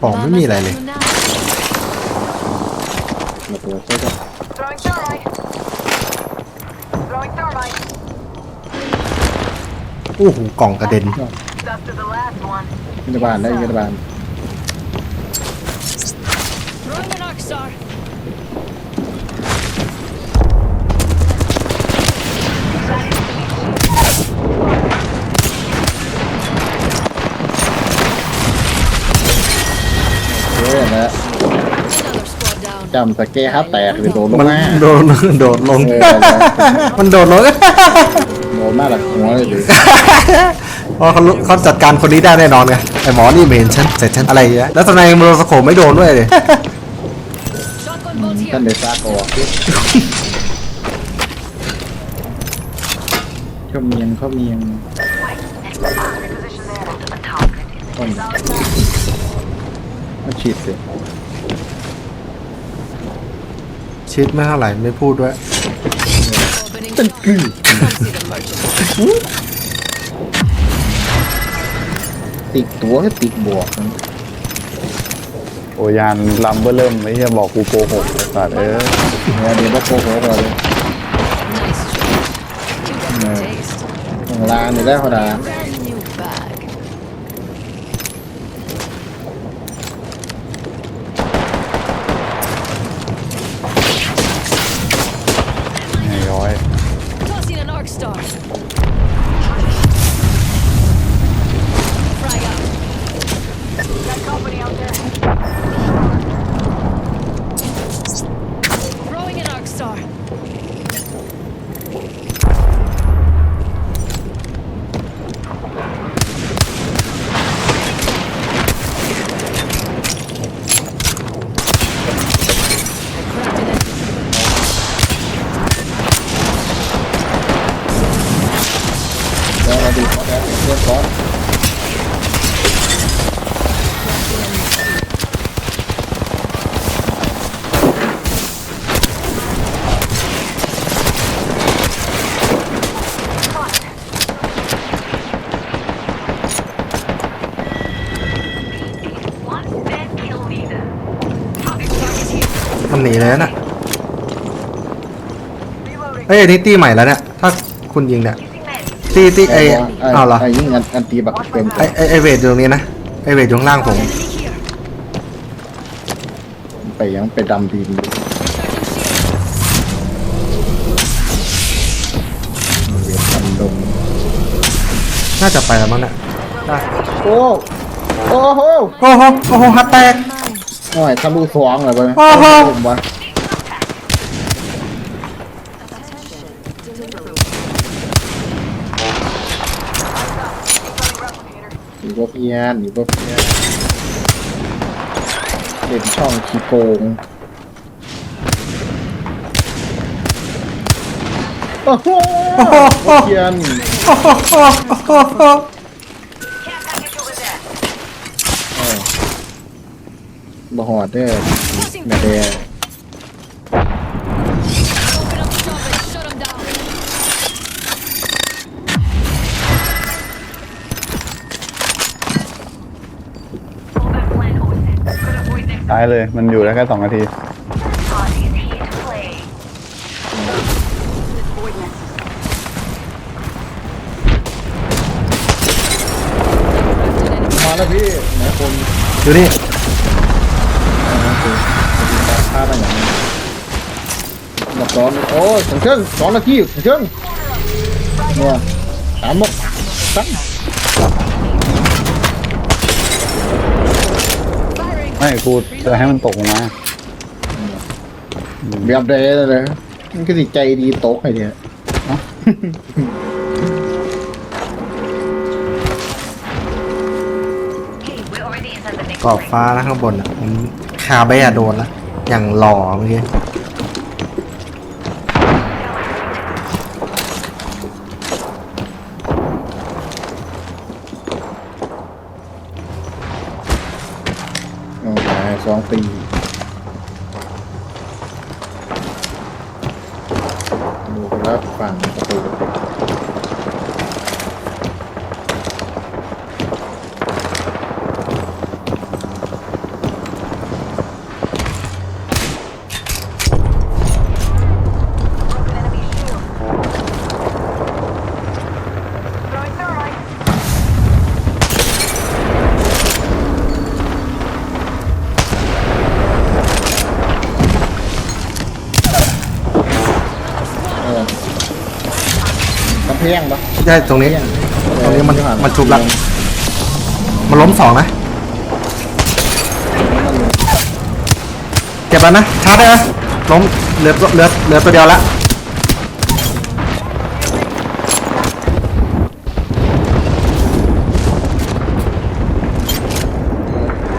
ของไม่มีอะไรเลยระเบิดใช่ไหม Throwing thermite. Throwing thermite. โอ้โหกล่องกระเด็น Stuck to the last one. รัฐบาลได้รัฐบาล Throwing an arc star. จำสเกฮับแตกหรือโดนลงมันมาโดนโดดลง เออมันโดดลง โดนมาหลักหัวเลยดิเพราะเขารู้เขาจัดการคนนี้ได้แน่นอนไงไอหมอนี่ไม่เห็นฉันเสร็จฉันอะไรอย่างเงี้ยแล้วทนายมือสโคปไม่โดนด้วยเลย Shotgun bolt ท่าน here. เดซ่าโกะข้าวเมียงข้าวเมียงต้นมาฉีดสิ ชิดไม่เท่าไหร่ไม่พูดด้วย Opening shot. Fancy the merchant. ติดตัวให้ติดบวกมันโอยานลำเบอร์เริ่มไม่ใช่บอกกูโกหกไอ้สัตว์เออเนี่ยเดี๋ยวบอกโกโก้ก่อนเลย Nice shot. You got the taste. ข้างล่างนี่ได้พอดา Brand หนีเลยนะเฮ้ยอันนี้ตีใหม่แล้วเนี่ย ถ้าคุณยิงเนี่ย ตีตีไอเอาเหรอไอ้ยิ่งอันอันตีบักเต็มไอไอไอเวทอยู่ตรงนี้นะ ไอเวทอยู่ข้างล่างผม Enemy here. ไปยังไปดำดิน Recharging shield. เวียนดำดงน่าจะไปแล้วมั้งเนี่ยได้โอ้โอ้โหโอ้โหโอ้โหฮัตแตก โอ้ยทะลุสวงเลยไปโอ้โห ผมวะหนีบ่เพียนหนีบ่เพียนเล่นช่องขี้โกงโอ้โหบ่เพียน โอ้โหโอ้โหโอ้โห บ่หอดเด้อแม่แดง Open up shop and shut them down. ตายเลยมันอยู่ได้แค่สองนาทีมาแล้วพี่ไหนคนอยู่นี่ บอกสอนโอ้ยถึงเครื่องสองนาทีถึงเครื่องเนี่ยสามมกตั้ง Firing. ไม่กูจะให้มันตกลงมาแบบเดย์เลยมันก็สิใจดีโต๊ะไอ้เดียกรอบฟ้าแล้วข้างบนอะผมคาเบะโดนละอย่างหล่อเมื่อกี้ โอ้ยสองปีดูรับฝั่งประตู ลี้ยงปะใช่ตรงนี้เลี้ยงตรงนี้มันเออมันชุบละมันล้มสองนะเจ็บแล้วนะชาร์จได้ไหมล้มเหลือเหลือเหลือตัวเดียวละ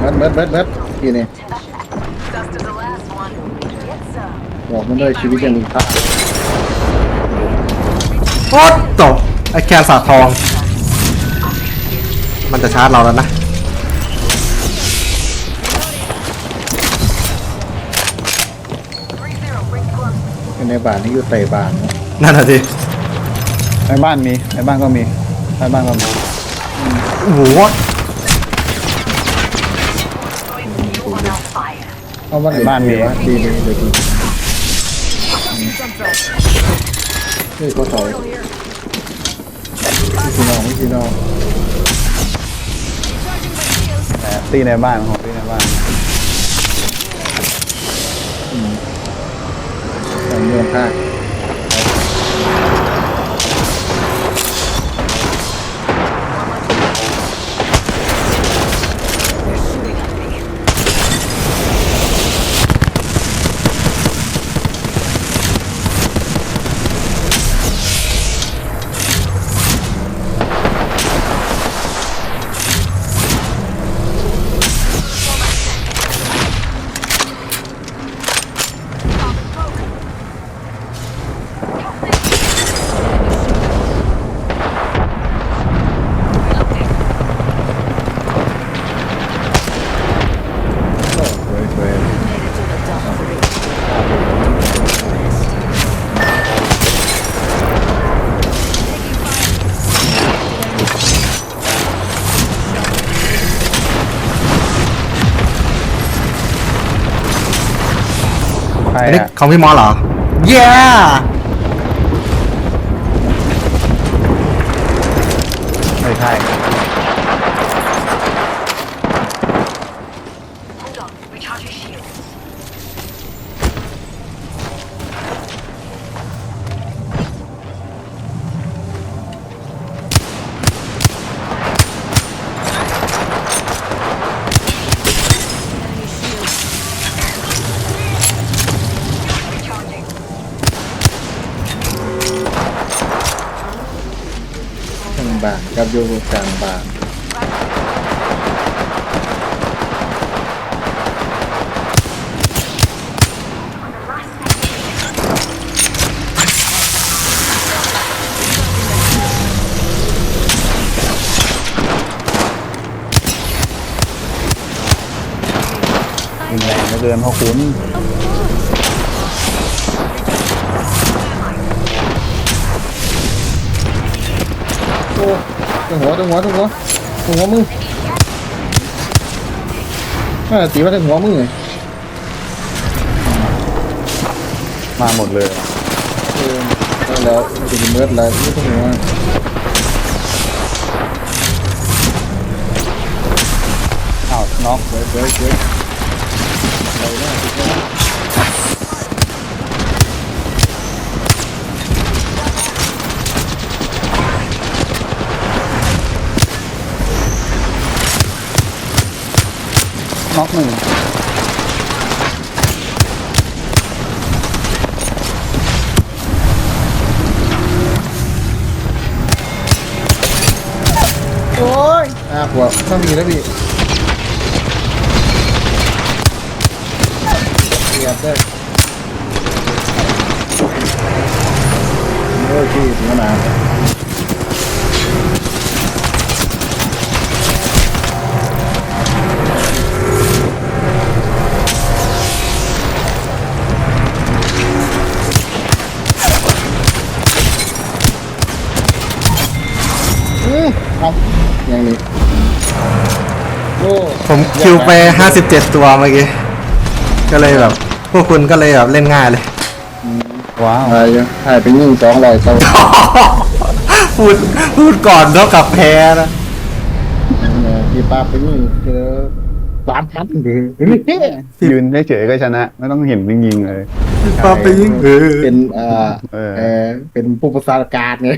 เบิดเบิดเบิดเบิดกี่นี่บอกมันด้วยชีวิตยังมีค่า โอ๊ตตกไอ้แคนสาดทอง มันจะชาร์จเราแล้วนะ ในบ้านนี่อยู่เตะบ้านเนอะนั่นน่ะดิในบ้านมีในบ้านก็มีในบ้านก็มีโอ้โหเอาบ้านบ้านมีวะดีดีเลยดี นี่ก็ถอยพี่น้องพี่น้องแต่ตีในบ้านของตีในบ้านทางเมืองภาค รอันนี้อะของพี่มอเหรอ เย้ไม่ใช่ทาง บานกับโยกลางบ้านรุนแรงเหลือเกินพ่อคุณ โอ้ตรงหัวตรงหัวตรงหัวตรงหัวมือน่าตีมาตรงหัวมือเลยมาหมดเลยเออแล้วจะเมิดแล้วไม่ต้องหัวอ้าวน็อกเฮ้ยเฮ้ยเฮ้ยไปหน้า น็อกหนึ่งโอ้ยอะหัวถ้ามีแล้วพี่เกียบได้โอ้ยพี่ถึงขนาด อืมเอาอย่างนี้โอ้ผมคิวไป 57 ตัวเมื่อกี้ ก็เลยแบบ พวกคุณก็เลยแบบเล่นง่ายเลย ว้าวหายยังหายไปยิ่งสองร้อยเท่าพูดพูดก่อนเท่ากับแพ้นะเนี่ยพี่ป้าไปยิ่งเจอไปสามพันนี่ยืนเฉยๆก็ชนะ ไม่ต้องเห็นยิงๆเลยปาไปยิงเออเป็นเอ่อเออเออเป็นผู้ประสาการไง